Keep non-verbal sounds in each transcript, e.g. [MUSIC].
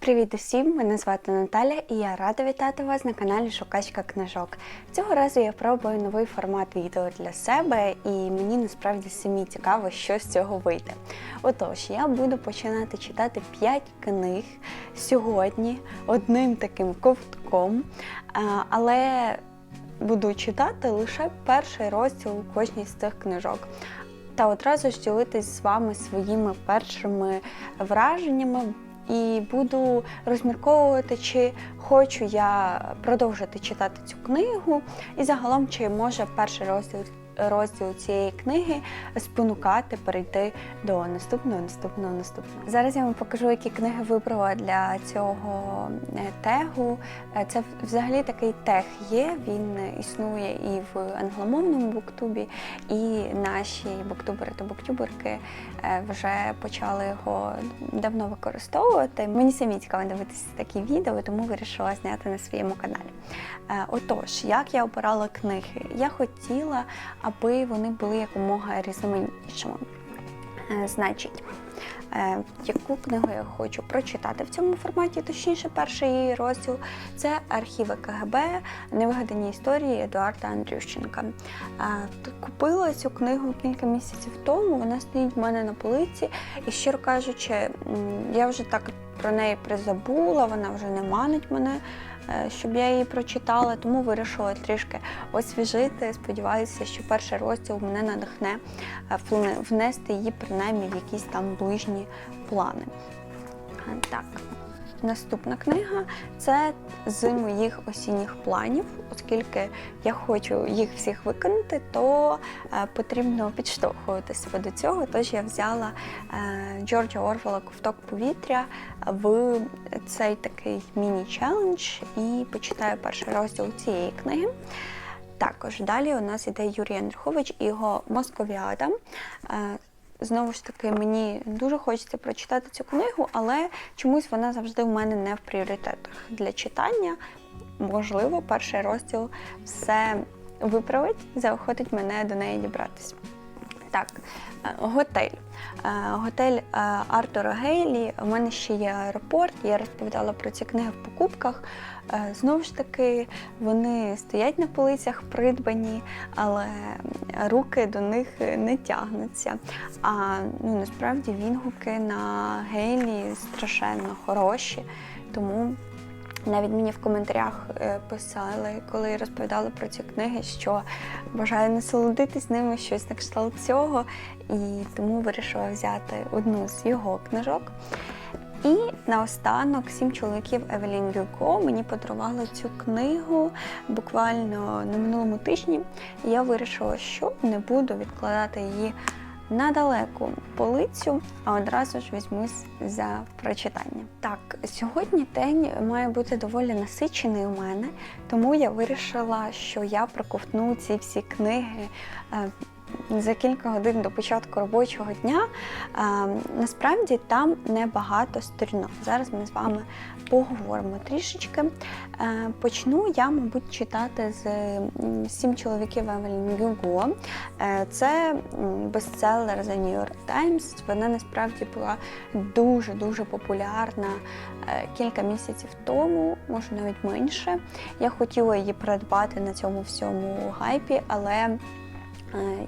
Привіт усім! Мене звати Наталя і я рада вітати вас на каналі Шукачка книжок. Цього разу я пробую новий формат відео для себе, і мені насправді самі цікаво, що з цього вийде. Отож, я буду починати читати 5 книг сьогодні одним таким ковтком, але буду читати лише перший розділ кожній з цих книжок. Та одразу ж ділитись з вами своїми першими враженнями і буду розмірковувати, чи хочу я продовжити читати цю книгу, і загалом, чи може перший розділ. Розділ цієї книги спонукати перейти до наступного, наступного, наступного. Зараз я вам покажу, які книги вибрала для цього е, тегу. Е, Це взагалі такий тег є. Він існує і в англомовному буктубі, і наші буктубери та буктюберки е, вже почали його давно використовувати. Мені самі цікаво дивитися такі відео, тому вирішила зняти на своєму каналі. Отож, як я обирала книги? Я хотіла, аби вони були якомога різноманітнішими. Е, Значить, е, яку книгу я хочу прочитати в цьому форматі, точніше, перший її розділ це архіви КГБ, невигадані історії Едуарда Андрющенка. Е, Купила цю книгу кілька місяців тому. Вона стоїть в мене на полиці, і щиро кажучи, я вже так про неї призабула, вона вже не манить мене. Е, Щоб я її прочитала, тому вирішила трішки освіжити. Сподіваюся, що перший розділ мене надихне е, внести її принаймні в якісь там ближні плани. Е, Так, наступна книга це з моїх осінніх планів, оскільки я хочу їх всіх виконати, то е, потрібно підштовхувати себе до цього. Тож я взяла е, Джорджа Орвела Ковток повітря в цей такий міні-челендж і почитаю перший розділ цієї книги. Також далі у нас іде Юрій Андрухович і його Московіада. Знову ж таки, мені дуже хочеться прочитати цю книгу, але чомусь вона завжди в мене не в пріоритетах для читання. Можливо, перший розділ все виправить, заохотить мене до неї дібратися. Так, е, готель. Е, Готель е, Артура Гейлі. У мене ще є аеропорт. Я розповідала про ці книги в покупках. Знову ж таки, вони стоять на полицях, придбані, але руки до них не тягнуться. А ну, насправді відгуки на Гейлі страшенно хороші. Тому навіть мені в коментарях е, писали, коли розповідали про ці книги, що бажаю насолодитись ними щось на кшталт цього, і тому вирішила взяти одну з його книжок. І наостанок сім чоловіків Евелін Гюго мені подарували цю книгу буквально на минулому тижні. І я вирішила, що не буду відкладати її на далеку полицю, а одразу ж візьмусь за прочитання. Так, сьогодні день має бути доволі насичений у мене, тому я вирішила, що я проковтну ці всі книги. За кілька годин до початку робочого дня Е, насправді там небагато сторінок. Зараз ми з вами поговоримо трішечки. Е, Почну я, мабуть, читати з сім чоловіків Евелін Гюго. Е, Це бестселер The New York Times. Вона насправді була дуже-дуже популярна кілька місяців тому, може навіть менше. Я хотіла її придбати на цьому всьому гайпі, але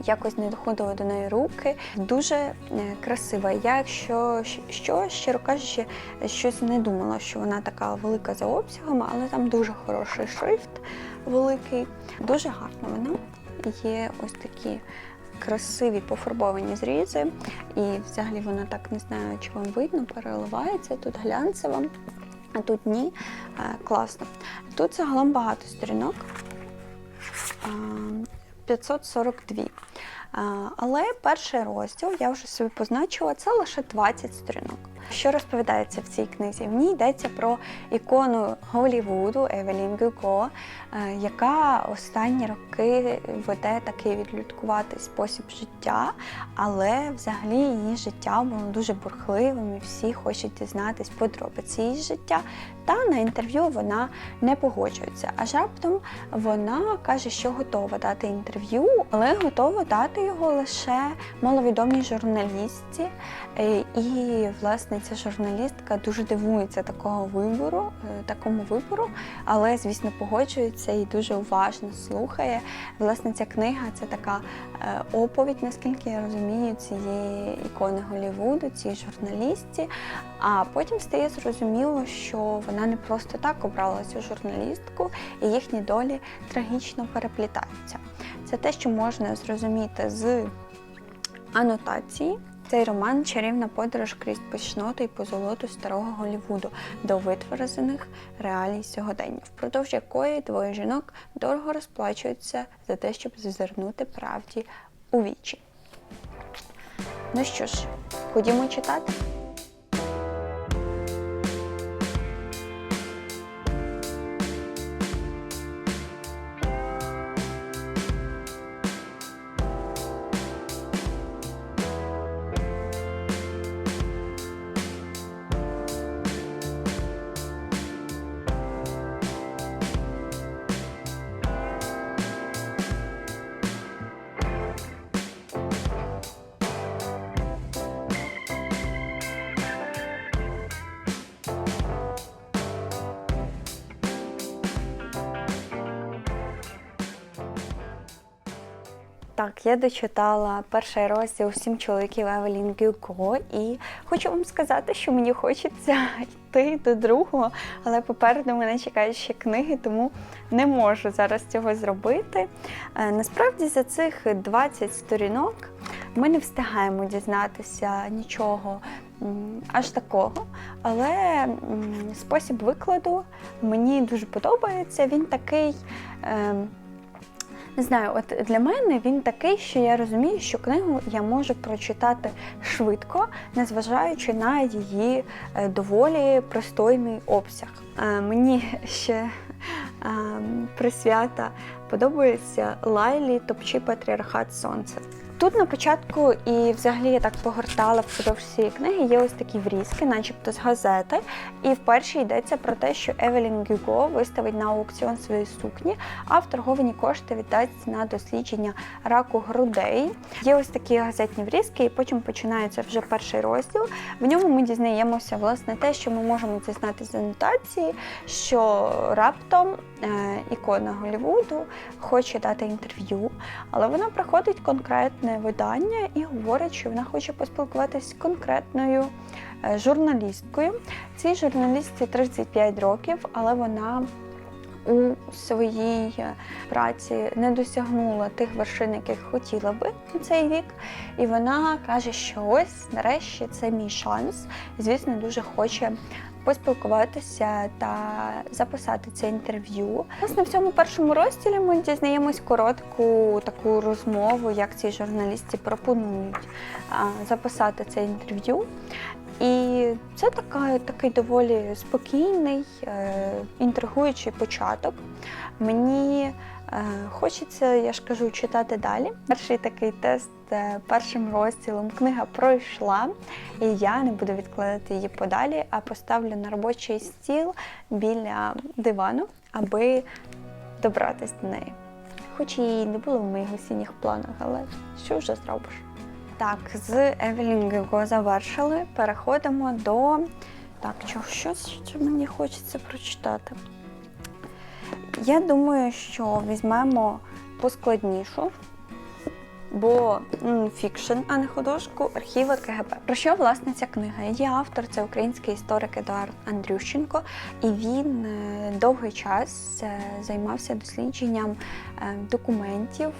якось не доходили до неї руки. Дуже е, красива. Я, якщо що, щиро кажучи, щось не думала, що вона така велика за обсягами, але там дуже хороший шрифт великий, дуже гарна вона. Є ось такі красиві пофарбовані зрізи, і взагалі вона так не знаю, чи вам видно, переливається тут глянцева, а тут ні. Е, Класно. Тут загалом багато сторінок. А, 542. А, Але перший розділ я вже собі позначила, це лише 20 сторінок. Що розповідається в цій книзі? В ній йдеться про ікону Голлівуду Евелін Гюго, е, яка останні роки веде такий відлюдкуватий спосіб життя, але взагалі її життя було дуже бурхливим, і всі хочуть дізнатись подробиці її життя. Та на інтерв'ю вона не погоджується. Аж раптом вона каже, що готова дати інтерв'ю, але готова дати його лише маловідомій журналістці. Е, І, власне, власне ця журналістка дуже дивується такого вибору, е, такому вибору, але звісно погоджується і дуже уважно слухає. Власне, ця книга це така е, оповідь, наскільки я розумію, цієї ікони Голлівуду, цій журналістці. А потім стає зрозуміло, що вона не просто так обрала цю журналістку, і їхні долі трагічно переплітаються. Це те, що можна зрозуміти з анотації. Цей роман чарівна подорож крізь пишноту і позолоту старого Голівуду до витворених реалій сьогодення, впродовж якої двоє жінок дорого розплачуються за те, щоб зазирнути правді у вічі. Ну що ж, ходімо читати. Так, я дочитала перший розділ сім чоловіків Евелін Гюго, і хочу вам сказати, що мені хочеться йти до другого, але попереду мене чекають ще книги, тому не можу зараз цього зробити. Е, Насправді за цих 20 сторінок ми не встигаємо дізнатися нічого аж такого, але спосіб викладу мені дуже подобається. Він такий. Не знаю, от для мене він такий, що я розумію, що книгу я можу прочитати швидко, незважаючи на її е, доволі пристойний обсяг. Е, Мені ще е, присвята подобається Лайлі Топчі Патріархат Сонце. Тут на початку і взагалі я так погортала впродовж цієї книги, є ось такі врізки, начебто з газети. І в першій йдеться про те, що Евелін Гюго виставить на аукціон свої сукні, а вторговані кошти віддасть на дослідження раку грудей. Є ось такі газетні врізки, і потім починається вже перший розділ. В ньому ми дізнаємося власне те, що ми можемо дізнатися з анотації, що раптом е, ікона Голлівуду хоче дати інтерв'ю, але вона приходить конкретне видання і говорить, що вона хоче поспілкуватися з конкретною е, журналісткою. Цій журналістці 35 років, але вона у своїй е, праці не досягнула тих вершин, яких хотіла би у цей вік. І вона каже, що ось нарешті це мій шанс. Звісно, дуже хоче поспілкуватися та записати це інтерв'ю. Власне, в цьому першому розділі ми дізнаємось коротку таку розмову, як цій журналісті пропонують записати це інтерв'ю. І це така, такий доволі спокійний, е, інтригуючий початок. Мені хочеться, я ж кажу, читати далі. Перший такий тест е, першим розділом книга пройшла, і я не буду відкладати її подалі, а поставлю на робочий стіл біля дивану, аби добратись до неї. Хоч і не було в моїх осінніх планах, але що вже зробиш? Так, з Евелін завершили. Переходимо до. Так, чого що мені хочеться прочитати. Я думаю, що візьмемо поскладнішу, бо фікшн, а не художку, архіви КГБ. Про що власне ця книга? Її автор це український історик Едуард Андрющенко, і він е, довгий час е, займався дослідженням е, документів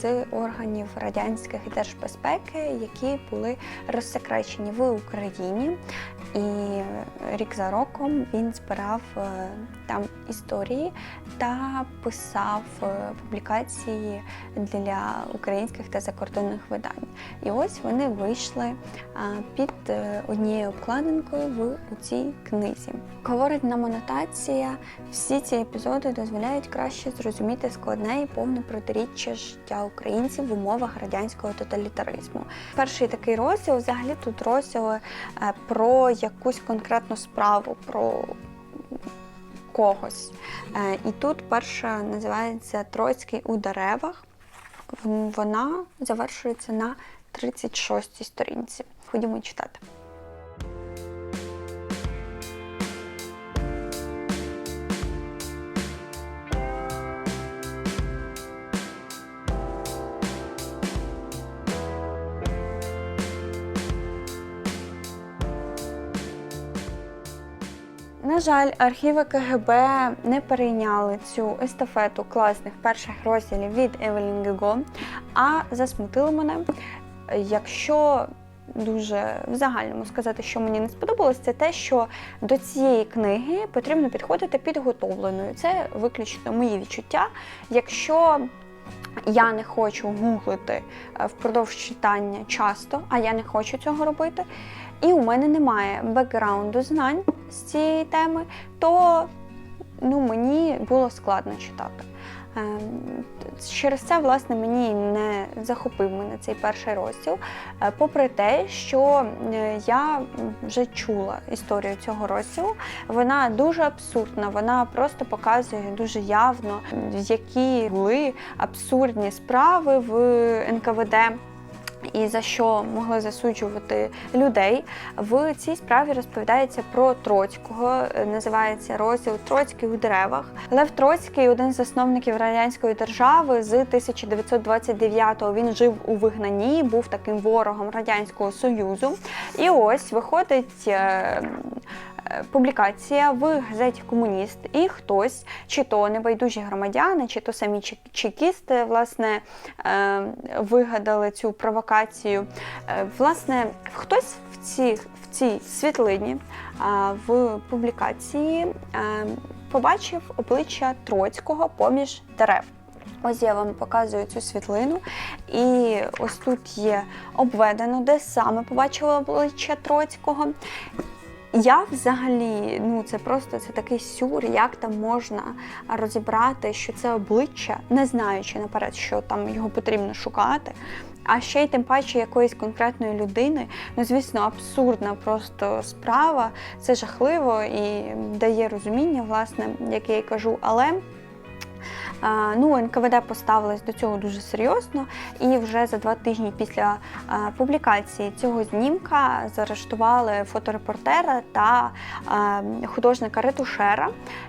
з органів радянських і держбезпеки, які були розсекречені в Україні. І рік за роком він збирав там історії та писав е, публікації для українських та закордонних видань. І ось вони вийшли під е, однією обкладинкою в у цій книзі. Говорить нам анотація, всі ці епізоди дозволяють краще зрозуміти складне і повне протиріччя життя українців в умовах радянського тоталітаризму. Перший такий розділ, взагалі тут розділи е, про якусь конкретну справу, про когось. Е, І тут перша називається Троцький у деревах. Вона завершується на 36-й сторінці. Ходімо читати. На жаль, архіви КГБ не перейняли цю естафету класних перших розділів від Евелін Гего, а засмутили мене. Якщо дуже в загальному сказати, що мені не сподобалось, це те, що до цієї книги потрібно підходити підготовленою. Це виключно мої відчуття. Якщо я не хочу гуглити е, впродовж читання часто, а я не хочу цього робити, і у мене немає бекграунду знань з цієї теми, то ну, мені було складно читати. Ем, Через це, власне, мені не захопив мене цей перший розділ, е, попри те, що е, я вже чула історію цього розділу. Вона дуже абсурдна, вона просто показує дуже явно, які були абсурдні справи в НКВД. І за що могли засуджувати людей в цій справі розповідається про Троцького. е, Називається розділ Троцький у деревах. Лев Троцький, один з засновників радянської держави, з 1929-го він жив у вигнанні, був таким ворогом радянського союзу. І ось виходить. Е, е, Публікація в газеті Комуніст, і хтось, чи то небайдужі громадяни, чи то самі чекісти, власне, е, вигадали цю провокацію. Е, Власне, хтось в цій, в цій світлині в публікації е, побачив обличчя Троцького поміж дерев. Ось я вам показую цю світлину, і ось тут є обведено, де саме побачила обличчя Троцького. Я взагалі, ну це просто це такий сюр, як там можна розібрати, що це обличчя, не знаючи наперед, що там його потрібно шукати. А ще й тим паче якоїсь конкретної людини. Ну, звісно, абсурдна просто справа. Це жахливо і дає розуміння, власне, як я й кажу, але. Ну, НКВД поставилась до цього дуже серйозно, і вже за два тижні після публікації цього знімка заарештували фоторепортера та художника-ретушера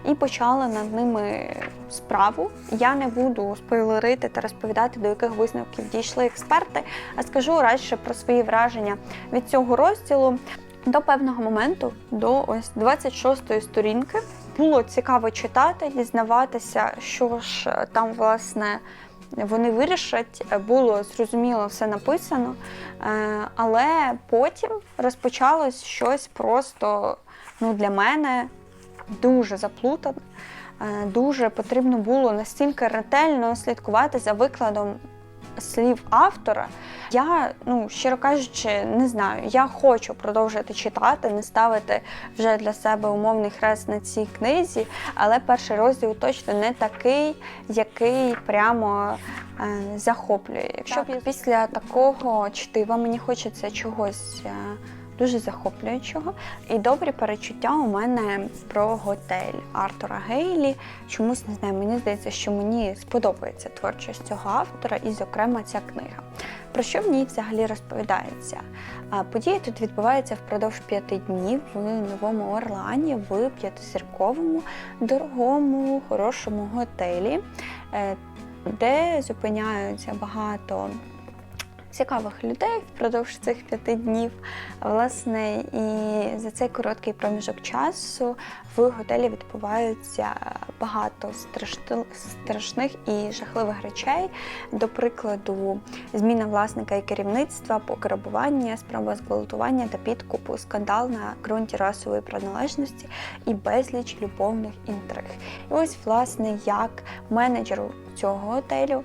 і почали над ними справу. Я не буду спойлерити та розповідати, до яких висновків дійшли експерти, а скажу радше про свої враження від цього розділу. До певного моменту, до ось 26-ї сторінки, було цікаво читати, дізнаватися, що ж е, там власне вони вирішать. Е, Було зрозуміло все написано, Е, але потім розпочалось щось просто ну, для мене дуже заплутане. Дуже потрібно було настільки ретельно слідкувати за викладом слів автора. Я, ну щиро кажучи, не знаю. Я хочу продовжити читати, не ставити вже для себе умовний хрест на цій книзі, але перший розділ точно не такий, який прямо е, захоплює. Якщо так. після такого чтива мені хочеться чогось. Дуже захоплюючого і добрі перечуття у мене про готель Артура Гейлі. Чомусь не знаю, мені здається, що мені сподобається творчість цього автора, і, зокрема, ця книга. Про що в ній взагалі розповідається? Події тут відбуваються впродовж п'яти днів в Новому Орлані в п'ятизірковому, дорогому, хорошому готелі, е, де зупиняються багато цікавих людей впродовж цих п'яти днів. Власне, і за цей короткий проміжок часу в готелі відбуваються багато страшних і жахливих речей. До прикладу, зміна власника і керівництва, пограбування, спроба зґвалтування та підкупу, скандал на ґрунті расової приналежності і безліч любовних інтриг. І ось, власне, як менеджеру цього готелю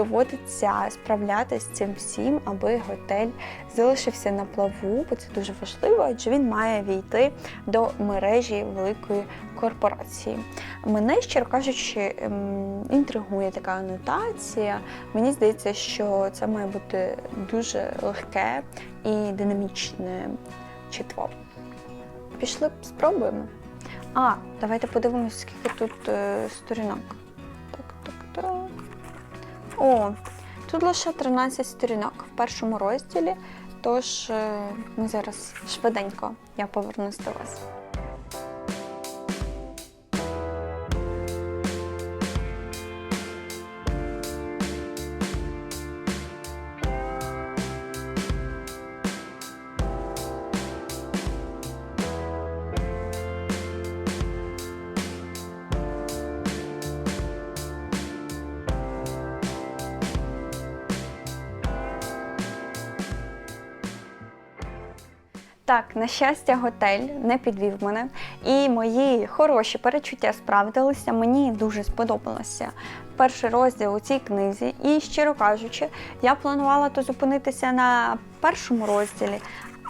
доводиться справлятися з цим всім, аби готель залишився на плаву, бо це дуже важливо, адже він має війти до мережі великої корпорації. Мене, щиро кажучи, ем, інтригує така анотація. Мені здається, що це має бути дуже легке і динамічне читво. Пішли б спробуємо. А, давайте подивимося, скільки тут е, сторінок. Так, так, так. О, тут лише 13 сторінок в першому розділі, тож е, ми зараз швиденько я повернусь до вас. Так, на щастя, готель не підвів мене, і мої хороші перечуття справдилися. Мені дуже сподобалося перший розділ у цій книзі. І щиро кажучи, я планувала то зупинитися на першому розділі.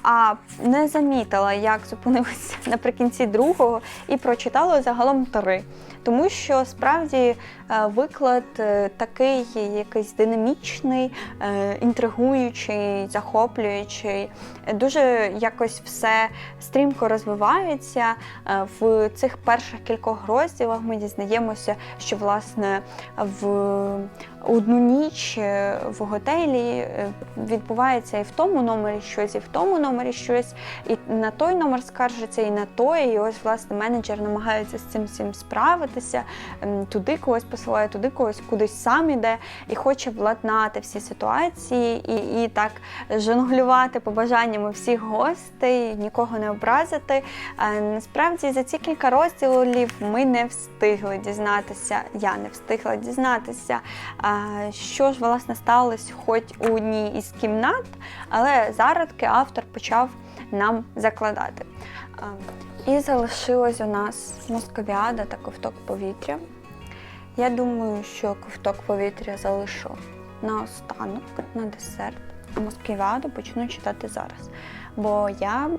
А не замітила, як зупинилася [LAUGHS] наприкінці другого, і прочитала загалом три. Тому що справді е, виклад е, такий якийсь динамічний, е, інтригуючий, захоплюючий. Дуже якось все стрімко розвивається. В цих перших кількох розділах ми дізнаємося, що власне в одну ніч в готелі відбувається і в тому номері щось, і в тому номері щось, і на той номер скаржиться, і на той. І ось власне менеджер намагається з цим всім справитися. Ем, Туди когось посилає, туди когось кудись сам іде і хоче владнати всі ситуації і, і так жонглювати побажаннями всіх гостей, нікого не образити. Е, Насправді за ці кілька розділів ми не встигли дізнатися. Я не встигла дізнатися, е, що ж власне сталося хоч у одній із кімнат, але зародки автор почав нам закладати. І залишилось у нас московіада та ковток повітря. Я думаю, що ковток повітря залишу на останок, на десерт, а москвіаду почну читати зараз. Бо я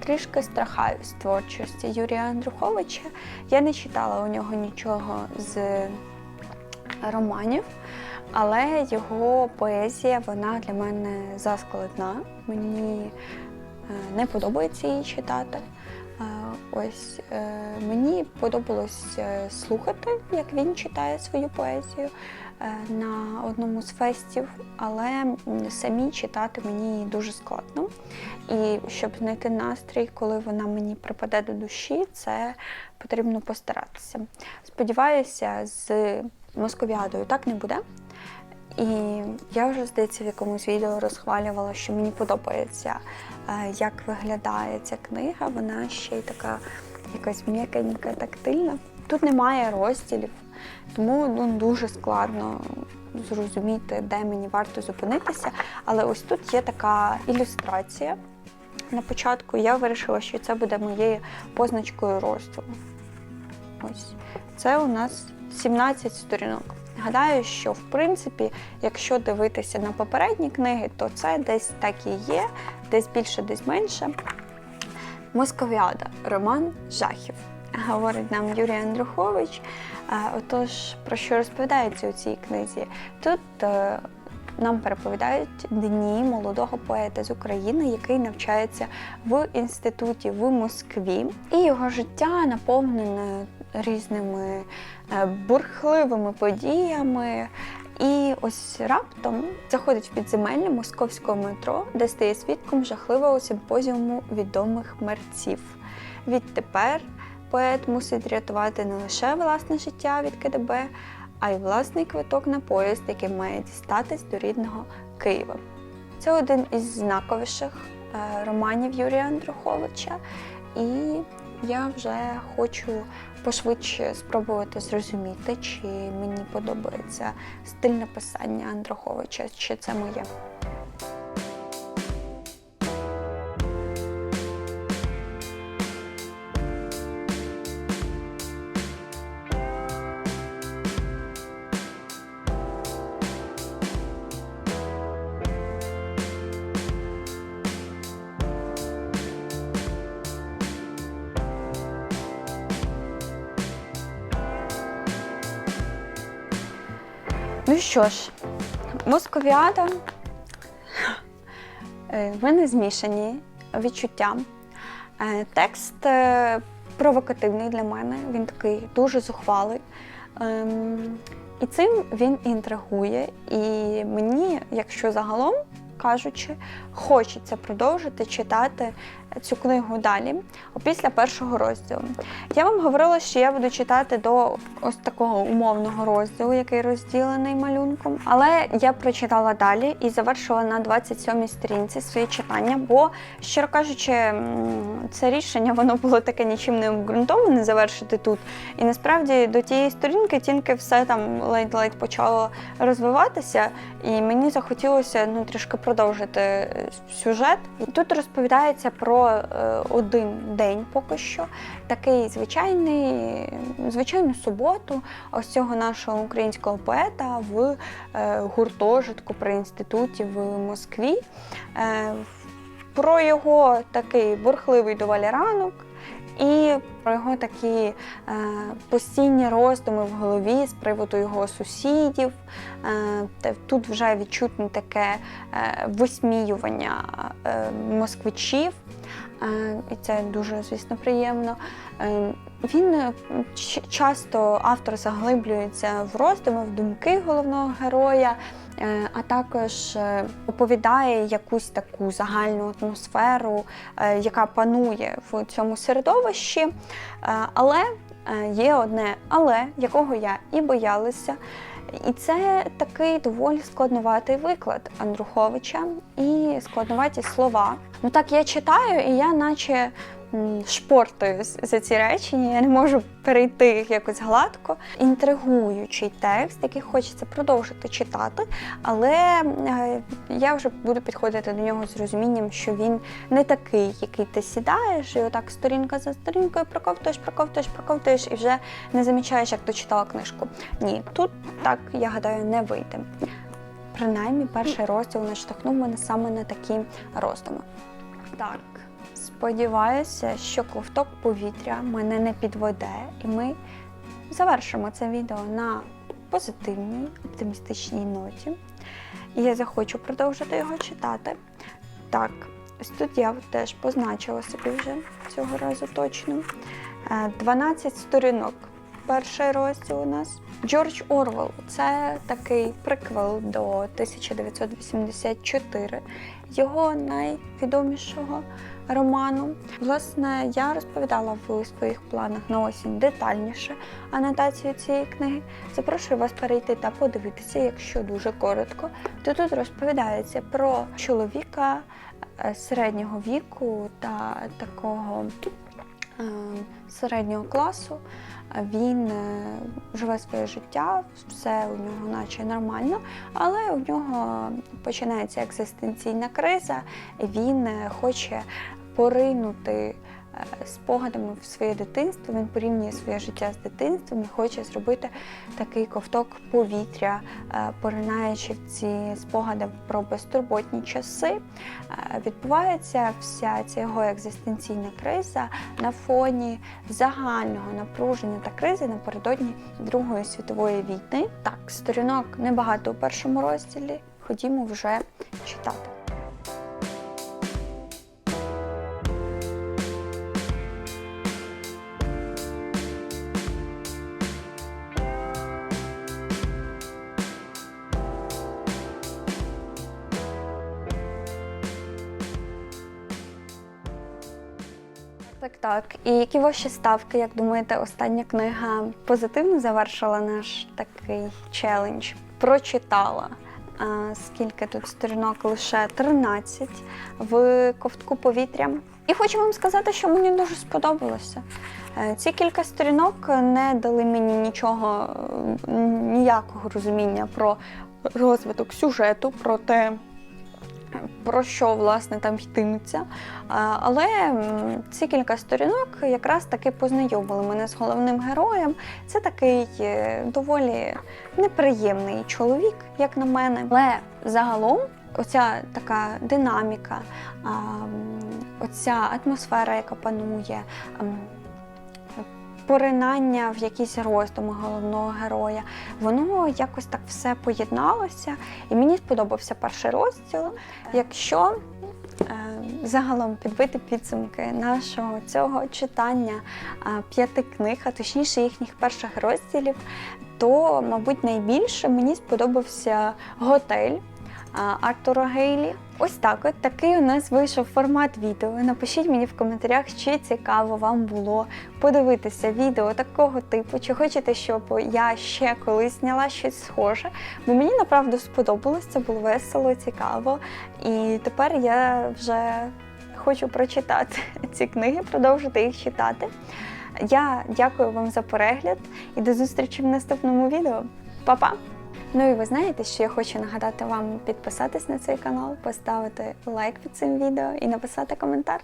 трішки страхаюсь творчості Юрія Андруховича. Я не читала у нього нічого з романів, але його поезія вона для мене заскладна. Мені е, не подобається її читати. Ось е, мені подобалось е, слухати, як він читає свою поезію е, на одному з фестів, але самі читати мені дуже складно. І щоб знайти настрій, коли вона мені припаде до душі, це потрібно постаратися. Сподіваюся, з московіадою так не буде. І я вже, здається, в якомусь відео розхвалювала, що мені подобається, як виглядає ця книга. Вона ще й така якась м'якенька, тактильна. Тут немає розділів, тому ну, дуже складно зрозуміти, де мені варто зупинитися. Але ось тут є така ілюстрація. На початку я вирішила, що це буде моєю позначкою розділу. Ось це у нас 17 сторінок. Гадаю, що в принципі, якщо дивитися на попередні книги, то це десь так і є, десь більше, десь менше. Московіада, роман жахів, говорить нам Юрій Андрухович. Е, Отож, про що розповідається у цій книзі? Тут е, нам переповідають дні молодого поета з України, який навчається в інституті в Москві, і його життя наповнене різними е, бурхливими подіями. І ось раптом заходить в підземелля московського метро, де стає свідком жахливого симпозіуму відомих мерців. Відтепер поет мусить рятувати не лише власне життя від КДБ, а й власний квиток на поїзд, який має дістатись до рідного Києва. Це один із знаковіших е, романів Юрія Андруховича, і я вже хочу пошвидше спробувати зрозуміти, чи мені подобається стиль написання Андруховича, чи це моє. Що ж, московіада. В мене змішані відчуття. Е, Текст е, провокативний для мене, він такий дуже зухвалий. Ем, І цим він інтригує. І мені, якщо загалом кажучи, хочеться продовжити читати цю книгу далі, після першого розділу. Я вам говорила, що я буду читати до ось такого умовного розділу, який розділений малюнком. Але я прочитала далі і завершила на 27-й сторінці своє читання, бо, щиро кажучи, це рішення воно було таке нічим не обґрунтоване завершити тут. І насправді до тієї сторінки тільки все там ледь-ледь почало розвиватися, і мені захотілося ну, трішки продовжити е, сюжет. І тут розповідається про е, один день поки що, такий звичайний, звичайну суботу ось цього нашого українського поета в е, гуртожитку при інституті в Москві. Е, про його такий бурхливий доволі ранок. І про його такі е, постійні роздуми в голові з приводу його сусідів. Е, тут вже відчутне таке е, висміювання москвичів, і це дуже, звісно, приємно. Він е, часто автор заглиблюється в роздуми, в думки головного героя, е, а також е, оповідає якусь таку загальну атмосферу, яка панує в цьому середовищі. Але є одне але, якого я і боялася. І це такий доволі складноватий виклад Андруховича і складноваті слова. Ну так я читаю, і я наче м, за ці речення, я не можу перейти їх якось гладко. Інтригуючий текст, який хочеться продовжити читати, але е, я вже буду підходити до нього з розумінням, що він не такий, який ти сідаєш, і отак сторінка за сторінкою проковтуєш, проковтуєш, проковтуєш, і вже не замічаєш, як дочитала книжку. Ні, тут так, я гадаю, не вийде. Принаймні, перший розділ наштовхнув мене саме на такі роздуми. Так, сподіваюся, що ковток повітря мене не підведе, і ми завершимо це відео на позитивній, оптимістичній ноті. І я захочу продовжити його читати. Так, ось тут я теж позначила собі вже цього разу точно. Е, 12 сторінок. Перший розділ у нас. Джордж Орвел це такий приквел до 1984, його найвідомішого роману. Власне, я розповідала в своїх планах на осінь детальніше анотацію цієї книги. Запрошую вас перейти та подивитися, якщо дуже коротко. То тут розповідається про чоловіка е, середнього віку та такого е, середнього класу. Він е, живе своє життя, все у нього наче нормально, але у нього починається екзистенційна криза, він хоче поринути е, спогадами в своє дитинство. Він порівнює своє життя з дитинством і хоче зробити такий ковток повітря, е, поринаючи в ці спогади про безтурботні часи. Е, Відбувається вся ця його екзистенційна криза на фоні загального напруження та кризи напередодні Другої світової війни. Так, сторінок небагато у першому розділі. Ходімо вже читати. Так. І які ваші ставки, як думаєте, остання книга позитивно завершила наш такий челендж? Прочитала. Скільки тут сторінок? Лише 13 в ковтку повітря. І хочу вам сказати, що мені дуже сподобалося. Е, Ці кілька сторінок не дали мені нічого, ніякого розуміння про розвиток сюжету, про те, про що власне там йтиметься. Але ці кілька сторінок якраз таки познайомили мене з головним героєм. Це такий е, доволі неприємний чоловік, як на мене. Але загалом оця така динаміка, оця атмосфера, яка панує. Поринання в якісь роздуми головного героя, воно якось так все поєдналося, і мені сподобався перший розділ. Якщо е, загалом підбити підсумки нашого цього читання е, п'яти книг, а точніше їхніх перших розділів, то, мабуть, найбільше мені сподобався готель. А, Артура Гейлі. Ось так, от такий у нас вийшов формат відео. Напишіть мені в коментарях, чи цікаво вам було подивитися відео такого типу, чи хочете, щоб я ще колись зняла щось схоже. Бо мені направду сподобалось, це було весело, цікаво. І тепер я вже хочу прочитати [LAUGHS] ці книги, продовжити їх читати. Я дякую вам за перегляд і до зустрічі в наступному відео. Па-па! Ну і ви знаєте, що я хочу нагадати вам підписатись на цей канал, поставити лайк під цим відео і написати коментар.